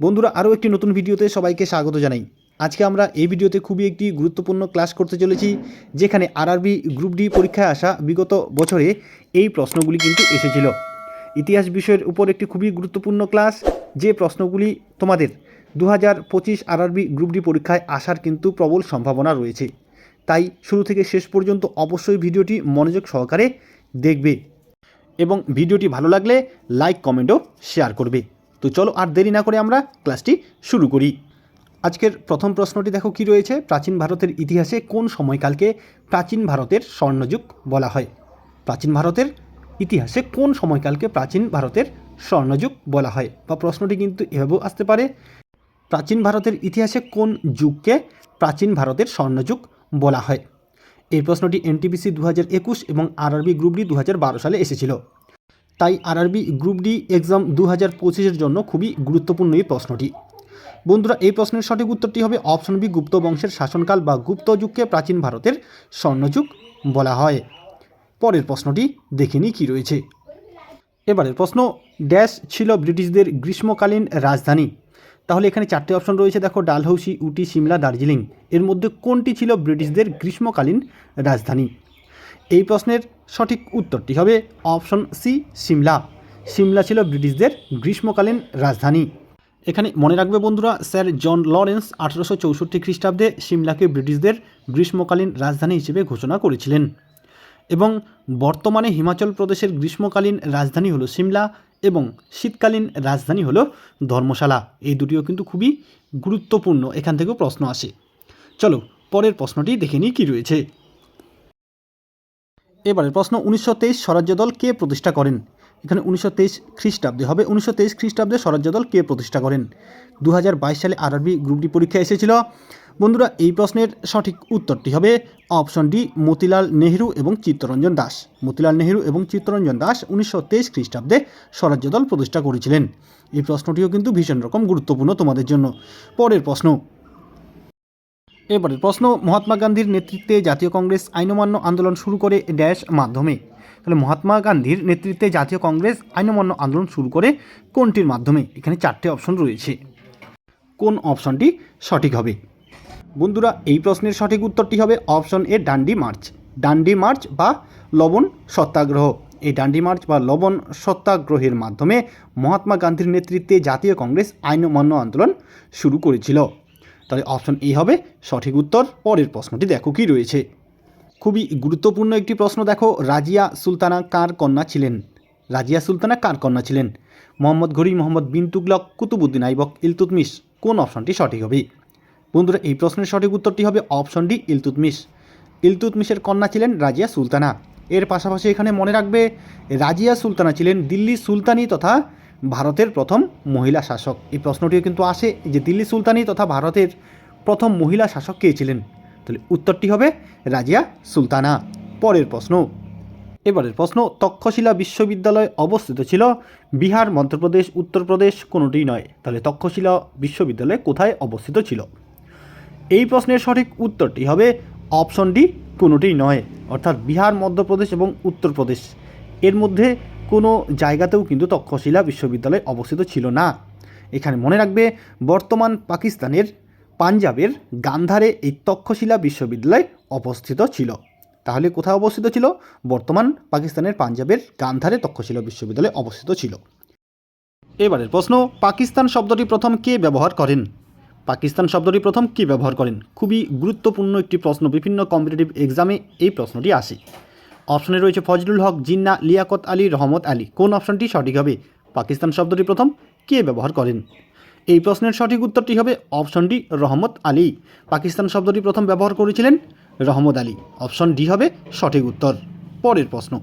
বন্ধুরা, আরও একটি নতুন ভিডিওতে সবাইকে স্বাগত জানাই। আজকে আমরা এই ভিডিওতে খুবই একটি গুরুত্বপূর্ণ ক্লাস করতে চলেছি, যেখানে আরআরবি গ্রুপ ডি পরীক্ষায় আসা বিগত বছরে এই প্রশ্নগুলি কিন্তু এসেছিল। ইতিহাস বিষয়ের উপর একটি খুবই গুরুত্বপূর্ণ ক্লাস, যে প্রশ্নগুলি তোমাদের দু হাজার পঁচিশ আরআরবি গ্রুপ ডি পরীক্ষায় আসার কিন্তু প্রবল সম্ভাবনা রয়েছে। তাই শুরু থেকে শেষ পর্যন্ত অবশ্যই ভিডিওটি মনোযোগ সহকারে দেখবে এবং ভিডিওটি ভালো লাগলে লাইক কমেন্টও শেয়ার করবে। তো চলো আর দেরি না করে আমরা ক্লাসটি শুরু করি। আজকের প্রথম প্রশ্নটি দেখো কি রয়েছে? প্রাচীন ভারতের ইতিহাসে কোন সময়কালকে প্রাচীন ভারতের স্বর্ণযুগ বলা হয়? প্রাচীন ভারতের ইতিহাসে কোন সময়কালকে প্রাচীন ভারতের স্বর্ণযুগ বলা হয়? বা প্রশ্নটি কিন্তু এভাবেও আসতে পারে। প্রাচীন ভারতের ইতিহাসে কোন যুগকে প্রাচীন ভারতের স্বর্ণযুগ বলা হয়? এই প্রশ্নটি এনটিপিসি দু হাজার একুশ এবং আরআরবি গ্রুপ ডি দু হাজার বারো সালে এসেছিল। তাই আরআরবি গ্রুপ ডি এক্সাম দু হাজার পঁচিশের জন্য খুবই গুরুত্বপূর্ণ এই প্রশ্নটি। বন্ধুরা, এই প্রশ্নের সঠিক উত্তরটি হবে অপশন বি, গুপ্ত বংশের শাসনকাল বা গুপ্ত যুগকে প্রাচীন ভারতের স্বর্ণযুগ বলা হয়। পরের প্রশ্নটি দেখে নিই কী রয়েছে। এবারের প্রশ্ন, ড্যাশ ছিল ব্রিটিশদের গ্রীষ্মকালীন রাজধানী। তাহলে এখানে চারটে অপশন রয়েছে, দেখো ডালহৌসি, উটি, সিমলা, দার্জিলিং। এর মধ্যে কোনটি ছিল ব্রিটিশদের গ্রীষ্মকালীন রাজধানী? এই প্রশ্নের সঠিক উত্তরটি হবে অপশন সি, সিমলা। সিমলা ছিল ব্রিটিশদের গ্রীষ্মকালীন রাজধানী। এখানে মনে রাখবে বন্ধুরা, স্যার জন লরেন্স আঠারোশো চৌষট্টি খ্রিস্টাব্দে সিমলাকে ব্রিটিশদের গ্রীষ্মকালীন রাজধানী হিসেবে ঘোষণা করেছিলেন। এবং বর্তমানে হিমাচল প্রদেশের গ্রীষ্মকালীন রাজধানী হলো সিমলা এবং শীতকালীন রাজধানী হলো ধর্মশালা। এই দুটিও কিন্তু খুবই গুরুত্বপূর্ণ। এখান থেকেও প্রশ্ন আসে। চলো, পরের প্রশ্নটি দেখে নিই কী রয়েছে। এবারের প্রশ্ন, উনিশশো তেইশ স্বরাজ্য দল কে প্রতিষ্ঠা করেন? এখানে উনিশশো তেইশ খ্রিস্টাব্দে হবে, উনিশশো তেইশ খ্রিস্টাব্দে স্বরাজ্য দল কে প্রতিষ্ঠা করেন? দু হাজার বাইশ সালে আরআরবি গ্রুপ ডি পরীক্ষা এসেছিল। বন্ধুরা, এই প্রশ্নের সঠিক উত্তরটি হবে অপশন ডি, মতিলাল নেহরু এবং চিত্তরঞ্জন দাস। মতিলাল নেহরু এবং চিত্তরঞ্জন দাস উনিশশো তেইশ খ্রিস্টাব্দে স্বরাজ্য দল প্রতিষ্ঠা করেছিলেন। এই প্রশ্নটিও কিন্তু ভীষণ রকম গুরুত্বপূর্ণ তোমাদের জন্য। পরের প্রশ্ন এবারের প্রশ্ন, মহাত্মা গান্ধীর নেতৃত্বে জাতীয় কংগ্রেস আইনমান্য আন্দোলন শুরু করে ড্যাশ মাধ্যমে। তাহলে মহাত্মা গান্ধীর নেতৃত্বে জাতীয় কংগ্রেস আইনমান্য আন্দোলন শুরু করে কোনটির মাধ্যমে? এখানে চারটে অপশন রয়েছে। কোন অপশনটি সঠিক হবে? বন্ধুরা, এই প্রশ্নের সঠিক উত্তরটি হবে option A, Dandi march. Dandi march বা লবণ সত্যাগ্রহ। এই ডান্ডি মার্চ বা লবণ সত্যাগ্রহের মাধ্যমে মহাত্মা গান্ধীর নেতৃত্বে জাতীয় কংগ্রেস আইনমান্য আন্দোলন শুরু করেছিল। তাহলে অপশন এ হবে সঠিক উত্তর, পরের প্রশ্নটি দেখো কি রয়েছে। খুবই গুরুত্বপূর্ণ একটি প্রশ্ন দেখো, রাজিয়া সুলতানা কার কন্যা ছিলেন? রাজিয়া সুলতানা কার কন্যা ছিলেন? মোহাম্মদ ঘড়ি, মোহাম্মদ বিন তুগলক কুতুবুদ্দিন আইবক, ইলতুতমিশ, কোন অপশনটি সঠিক হবে? বন্ধুরা, এই প্রশ্নের সঠিক উত্তরটি হবে অপশন ডি ইলতুতমিশ। ইলতুতমিশের কন্যা ছিলেন রাজিয়া সুলতানা। এর পাশাপাশি এখানে মনে রাখবে, রাজিয়া সুলতানা ছিলেন দিল্লি সুলতানি তথা ভারতের প্রথম মহিলা শাসক। এই প্রশ্নটিও কিন্তু আসে যে দিল্লি সুলতানি তথা ভারতের প্রথম মহিলা শাসক কে ছিলেন? তাহলে উত্তরটি হবে রাজিয়া সুলতানা। পরের প্রশ্ন। এবারের প্রশ্ন, তক্ষশিলা বিশ্ববিদ্যালয় অবস্থিত ছিল বিহার, মধ্যপ্রদেশ, উত্তরপ্রদেশ কোনোটিই নয়। তাহলে তক্ষশিলা বিশ্ববিদ্যালয় কোথায় অবস্থিত ছিল? এই প্রশ্নের সঠিক উত্তরটি হবে অপশন ডি কোনোটিই নয়, অর্থাৎ বিহার, মধ্যপ্রদেশ এবং উত্তরপ্রদেশ। এর মধ্যে কোনো জায়গাতেও কিন্তু তক্ষশিলা বিশ্ববিদ্যালয় অবস্থিত ছিল না। এখানে মনে রাখবে, বর্তমান পাকিস্তানের, পাঞ্জাবের গান্ধারে এই তক্ষশিলা বিশ্ববিদ্যালয় অবস্থিত ছিল। তাহলে কোথায় অবস্থিত ছিল? বর্তমান পাকিস্তানের পাঞ্জাবের গান্ধারে তক্ষশিলা বিশ্ববিদ্যালয় অবস্থিত ছিল। এবারের প্রশ্ন, পাকিস্তান শব্দটি প্রথম কে ব্যবহার করেন? পাকিস্তান শব্দটি প্রথম কে ব্যবহার করেন? খুবই গুরুত্বপূর্ণ একটি প্রশ্ন। বিভিন্ন কম্পিটিটিভ এক্সামে এই প্রশ্নটি আসে। অপশনে রয়েছে ফজলুল হক, জিন্না, লিয়াকত আলী, রহমত আলী। কোন অপশনটি সঠিক হবে? পাকিস্তান শব্দটি প্রথম কে ব্যবহার করেন? এই প্রশ্নের সঠিক উত্তরটি হবে অপশন ডি রহমত আলী। পাকিস্তান শব্দটি প্রথম ব্যবহার করেছিলেন রহমত আলী। অপশন ডি হবে সঠিক উত্তর। পরের প্রশ্ন।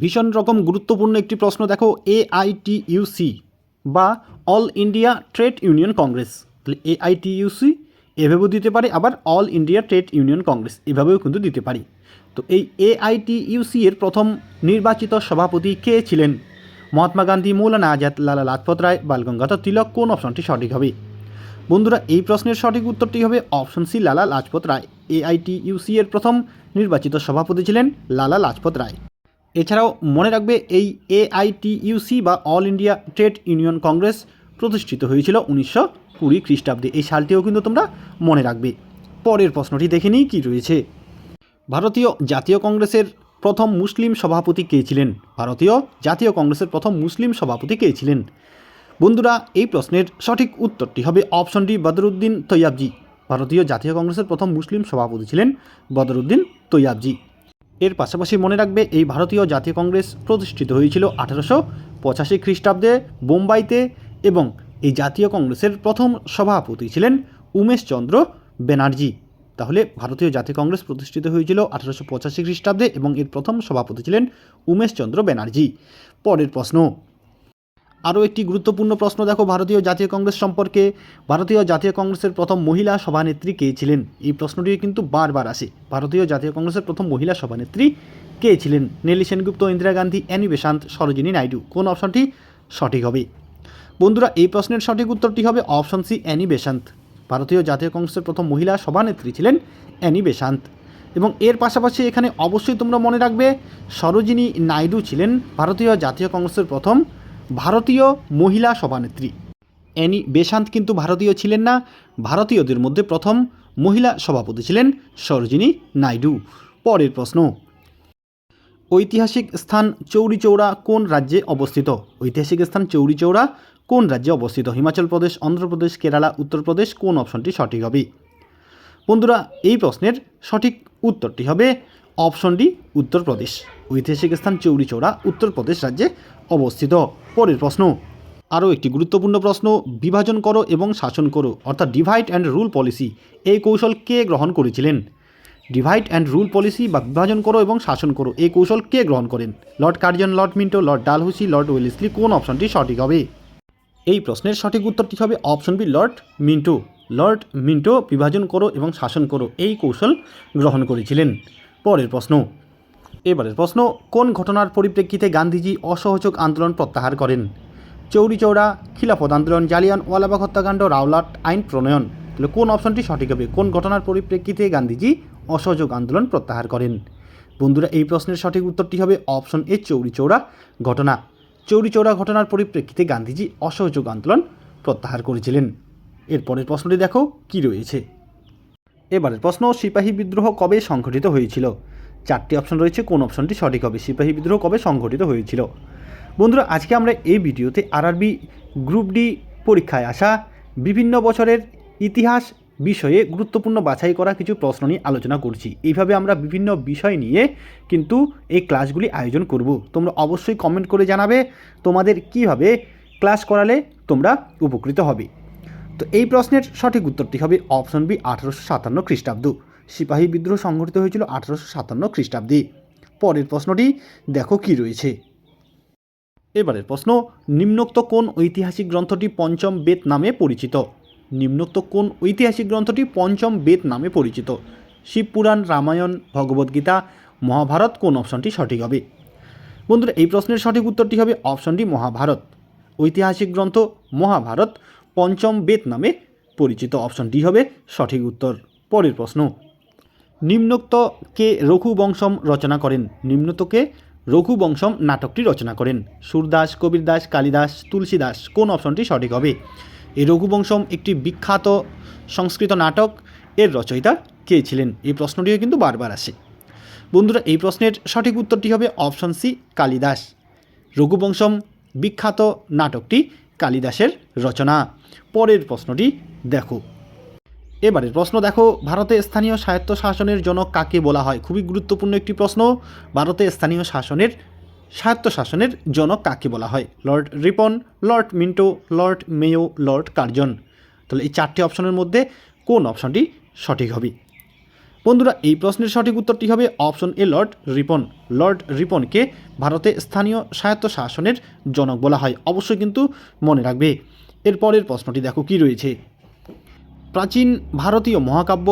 ভীষণ রকম গুরুত্বপূর্ণ একটি প্রশ্ন দেখো, এআইটিইউসি বা all India trade union congress. তাহলে এআইটিইউসি এভাবেও দিতে পারে, আবার all India trade union congress এভাবেও কিন্তু দিতে পারি। তো এই এআইটিইউসি এর প্রথম নির্বাচিত সভাপতি কে ছিলেন? মহাত্মা গান্ধী, মৌলানা আজাদ লালা লাজপত রায়, বালগঙ্গাধর তিলক, কোন অপশনটি সঠিক হবে? বন্ধুরা, এই প্রশ্নের সঠিক উত্তরটি হবে option C Lala Lajpat Rai. AITUC এর প্রথম নির্বাচিত সভাপতি ছিলেন লালা লাজপত রায়। এছাড়াও মনে রাখবে, এই এআইটিইউসি বা all India trade union congress প্রতিষ্ঠিত হয়েছিল উনিশশো কুড়ি খ্রিস্টাব্দে এই সালটিও কিন্তু তোমরা মনে রাখবে। পরের প্রশ্নটি দেখে নিই কী রয়েছে। ভারতীয় জাতীয় কংগ্রেসের প্রথম মুসলিম সভাপতি কে ছিলেন? ভারতীয় জাতীয় কংগ্রেসের প্রথম মুসলিম সভাপতি কে ছিলেন? বন্ধুরা, এই প্রশ্নের সঠিক উত্তরটি হবে অপশন ডি বদরুদ্দিন তৈয়াবজি। ভারতীয় জাতীয় কংগ্রেসের প্রথম মুসলিম সভাপতি ছিলেন বদরুদ্দিন তৈয়াবজি। এর পাশাপাশি মনে রাখবে, এই ভারতীয় জাতীয় কংগ্রেস প্রতিষ্ঠিত হয়েছিল আঠারোশো পঁচাশি খ্রিস্টাব্দে বোম্বাইতে এবং এই জাতীয় কংগ্রেসের প্রথম সভাপতি ছিলেন উমেশচন্দ্র ব্যানার্জি তাহলে ভারতীয় জাতীয় কংগ্রেস প্রতিষ্ঠিত হয়েছিল আঠারোশো পঁচাশি খ্রিস্টাব্দে এবং এর প্রথম সভাপতি ছিলেন উমেশচন্দ্র ব্যানার্জি পরের প্রশ্ন। আরও একটি গুরুত্বপূর্ণ প্রশ্ন দেখো ভারতীয় জাতীয় কংগ্রেস সম্পর্কে। ভারতীয় জাতীয় কংগ্রেসের প্রথম মহিলা সভানেত্রী কে ছিলেন? এই প্রশ্নটি কিন্তু বারবার আসে। ভারতীয় জাতীয় কংগ্রেসের প্রথম মহিলা সভানেত্রী কে ছিলেন? Nellie Sengupta, Indira Gandhi Annie Besant, Sarojini Naidu. কোন অপশনটি সঠিক হবে? বন্ধুরা, এই প্রশ্নের সঠিক উত্তরটি হবে অপশন সি, অ্যানি বেসান্ত ভারতীয় জাতীয় কংগ্রেসের প্রথম মহিলা সভানেত্রী ছিলেন অ্যানি বেসান্ত এবং এর পাশাপাশি এখানে অবশ্যই তোমরা মনে রাখবে, সরোজিনী নাইডু ছিলেন ভারতীয় জাতীয় কংগ্রেসের প্রথম ভারতীয় মহিলা সভানেত্রী। অ্যানি বেসান্ত কিন্তু ভারতীয় ছিলেন না, ভারতীয়দের মধ্যে প্রথম মহিলা সভাপতি ছিলেন সরোজিনী নাইডু। পরের প্রশ্ন, ঐতিহাসিক স্থান চৌরি চৌড়া কোন রাজ্যে অবস্থিত? ঐতিহাসিক স্থান চৌরি চৌড়া কোন রাজ্যে অবস্থিত? হিমাচল প্রদেশ, অন্ধ্রপ্রদেশ, কেরালা, উত্তরপ্রদেশ, কোন অপশনটি সঠিক হবে? বন্ধুরা, এই প্রশ্নের সঠিক উত্তরটি হবে অপশন ডি উত্তরপ্রদেশ। ঐতিহাসিক স্থান চৌরি চৌড়া, উত্তরপ্রদেশ রাজ্যে অবস্থিত। পরের প্রশ্ন, আরও একটি গুরুত্বপূর্ণ প্রশ্ন, বিভাজন করো এবং শাসন করো, অর্থাৎ ডিভাইড অ্যান্ড রুল পলিসি এই কৌশল কে গ্রহণ করেছিলেন? ডিভাইড অ্যান্ড রুল পলিসি বা বিভাজন করো এবং শাসন করো, এই কৌশল কে গ্রহণ করেন? Lord Curzon, Lord Minto, Lord Dalhousie, Lord Wellesley কোন অপশনটি সঠিক হবে? এই প্রশ্নের সঠিক উত্তরটি হবে? Option B, Lord Minto. Lord Minto বিভাজন করো এবং শাসন করো। এই কৌশল গ্রহণ করেছিলেন। পরের প্রশ্ন। এবারের প্রশ্ন, কোন ঘটনার পরিপ্রেক্ষিতে গান্ধীজি অসহযোগ আন্দোলন প্রত্যাহার করেন? চৌরি চৌড়া খিলাফত আন্দোলন, জালিয়ান ওয়ালাবাগ হত্যাকাণ্ড, রাওলাট আইন প্রণয়ন। তাহলে কোন অপশনটি সঠিক হবে? কোন ঘটনার পরিপ্রেক্ষিতে গান্ধীজি অসহযোগ আন্দোলন প্রত্যাহার করেন? বন্ধুরা, এই প্রশ্নের সঠিক উত্তরটি হবে অপশন এ, চৌরি চৌড়া ঘটনা। চৌরি চৌড়া ঘটনার পরিপ্রেক্ষিতে গান্ধীজি অসহযোগ আন্দোলন প্রত্যাহার করেছিলেন। এরপরের প্রশ্নটি দেখো, কি রয়েছে? এবারের প্রশ্ন, সিপাহী বিদ্রোহ কবে সংঘটিত হয়েছিল? চারটি অপশন রয়েছে, কোন অপশনটি সঠিক হবে? সিপাহী বিদ্রোহ কবে সংঘটিত হয়েছিল? বন্ধুরা, আজকে আমরা এই ভিডিওতে আরআরবি গ্রুপ ডি পরীক্ষায় আসা বিভিন্ন বছরের ইতিহাস বিষয়ে গুরুত্বপূর্ণ বাছাই করা কিছু প্রশ্ন নিয়ে আলোচনা করছি। এইভাবে আমরা বিভিন্ন বিষয় নিয়ে কিন্তু এই ক্লাসগুলি আয়োজন করব। তোমরা অবশ্যই কমেন্ট করে জানাবে তোমাদের কীভাবে ক্লাস করালে তোমরা উপকৃত হবে। তো এই প্রশ্নের সঠিক উত্তরটি হবে অপশন বি, আঠারোশো সাতান্ন খ্রিস্টাব্দ। সিপাহী বিদ্রোহ সংঘটিত হয়েছিল আঠারোশো সাতান্ন খ্রিস্টাব্দে। পরের প্রশ্নটি দেখো কি রয়েছে। এবারের প্রশ্ন, নিম্নোক্ত কোন ঐতিহাসিক গ্রন্থটি পঞ্চম বেদ নামে পরিচিত? নিম্নোক্ত কোন ঐতিহাসিক গ্রন্থটি পঞ্চম বেদ নামে পরিচিত? শিবপুরাণ রামায়ণ ভগবদ্গীতা মহাভারত কোন অপশনটি সঠিক হবে? বন্ধুরা, এই প্রশ্নের সঠিক উত্তরটি হবে অপশনটি মহাভারত। ঐতিহাসিক গ্রন্থ মহাভারত পঞ্চম বেদ নামে পরিচিত অপশনটি হবে সঠিক উত্তর। পরের প্রশ্ন, নিম্নোক্ত কে রঘুবংশম রচনা করেন? নিম্নোক্তকে রঘুবংশম নাটকটি রচনা করেন? সুরদাস কবির দাস কালিদাস, তুলসীদাস কোন অপশনটি সঠিক হবে? এই রঘুবংশম একটি বিখ্যাত সংস্কৃত নাটক। এর রচয়িতা কে ছিলেন? এই প্রশ্নটিও কিন্তু বারবার আসে। বন্ধুরা, এই প্রশ্নের সঠিক উত্তরটি হবে অপশন সি, কালিদাস। রঘুবংশম বিখ্যাত নাটকটি কালিদাসের রচনা। পরের প্রশ্নটি দেখো। এবারের প্রশ্ন দেখো, ভারতে স্থানীয় স্বায়ত্ত শাসনের জনক কাকে বলা হয়? খুবই গুরুত্বপূর্ণ একটি প্রশ্ন। ভারতে স্থানীয় শাসনের স্বায়ত্ত শাসনের জনক কাকে বলা হয়? Lord Ripon, Lord Minto, Lord Mayo, Lord Curzon. তাহলে এই চারটি অপশনের মধ্যে কোন অপশনটি সঠিক হবে? বন্ধুরা, এই প্রশ্নের সঠিক উত্তরটি হবে option A, Lord Ripon. Lord রিপনকে ভারতে স্থানীয় স্বায়ত্ত শাসনের জনক বলা হয়। অবশ্যই কিন্তু মনে রাখবে। এরপরের প্রশ্নটি দেখো কি রয়েছে? প্রাচীন ভারতীয় মহাকাব্য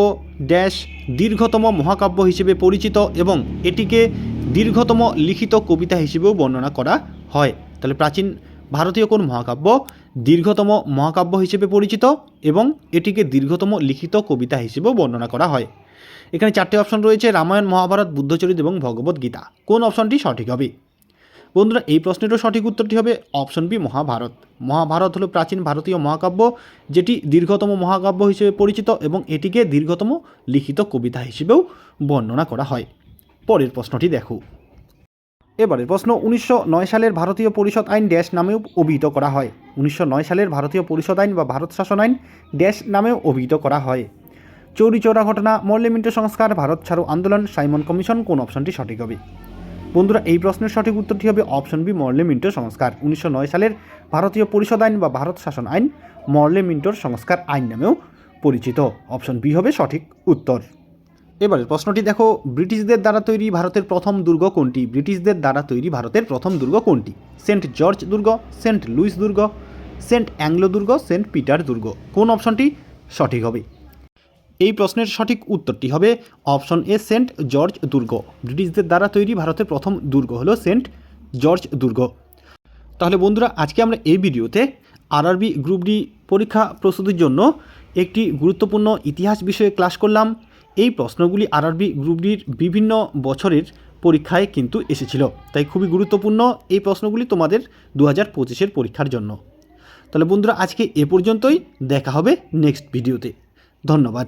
ড্যাশ দীর্ঘতম মহাকাব্য হিসেবে পরিচিত এবং এটিকে দীর্ঘতম লিখিত কবিতা হিসেবেও বর্ণনা করা হয়। তাহলে প্রাচীন ভারতীয় কোন মহাকাব্য? দীর্ঘতম মহাকাব্য হিসেবে পরিচিত এবং এটিকে দীর্ঘতম লিখিত কবিতা হিসেবেও বর্ণনা করা হয়। এখানে চারটি অপশন রয়েছে, রামায়ণ, মহাভারত, বুদ্ধচরিত এবং ভগবদ্গীতা। কোন অপশনটি সঠিক হবে? বন্ধুরা, এই প্রশ্নেরও সঠিক উত্তরটি হবে অপশন বি, মহাভারত। মহাভারত হলো প্রাচীন ভারতীয় মহাকাব্য, যেটি দীর্ঘতম মহাকাব্য হিসেবে পরিচিত এবং এটিকে দীর্ঘতম লিখিত কবিতা হিসেবেও বর্ণনা করা হয়। পরের প্রশ্নটি দেখো। এবারের প্রশ্ন, উনিশশো নয় সালের ভারতীয় পরিষদ আইন ড্যাশ নামেও অভিহিত করা হয়। উনিশশো নয় সালের ভারতীয় পরিষদ আইন বা ভারত শাসন আইন ড্যাশ নামেও অভিহিত করা হয়। চৌরি চৌরা ঘটনা মল্লিমিন্ট সংস্কার, ভারত ছাড়ো আন্দোলন, সাইমন কমিশন কোন অপশনটি সঠিক হবে? বন্ধুরা, এই প্রশ্নের সঠিক উত্তরটি হবে অপশন বি, মর্লে মিন্টো সংস্কার। উনিশশো নয় সালের ভারতীয় পরিষদ আইন বা ভারত শাসন আইন, মর্লে মিন্টোর সংস্কার আইন নামেও পরিচিত। অপশন বি হবে সঠিক উত্তর। এবারের প্রশ্নটি দেখো, ব্রিটিশদের দ্বারা তৈরি ভারতের প্রথম দুর্গ কোনটি? ব্রিটিশদের দ্বারা তৈরি ভারতের প্রথম দুর্গ কোনটি? সেন্ট জর্জ দুর্গ, সেন্ট লুইস দুর্গ, সেন্ট অ্যাংলো দুর্গ, সেন্ট পিটার দুর্গ। কোন অপশনটি সঠিক হবে? এই প্রশ্নের সঠিক উত্তরটি হবে অপশন এ, সেন্ট জর্জ দুর্গ। ব্রিটিশদের দ্বারা তৈরি ভারতের প্রথম দুর্গ হলো সেন্ট জর্জ দুর্গ। তাহলে বন্ধুরা, আজকে আমরা এই ভিডিওতে আরআরবি গ্রুপ ডি পরীক্ষা প্রস্তুতির জন্য একটি গুরুত্বপূর্ণ ইতিহাস বিষয়ে ক্লাস করলাম। এই প্রশ্নগুলি আরআরবি গ্রুপ ডির বিভিন্ন বছরের পরীক্ষায় কিন্তু এসেছিল। তাই খুবই গুরুত্বপূর্ণ এই প্রশ্নগুলি তোমাদের দু হাজার পঁচিশের পরীক্ষার জন্য। তাহলে বন্ধুরা, আজকে এ পর্যন্তই। দেখা হবে নেক্সট ভিডিওতে। ধন্যবাদ।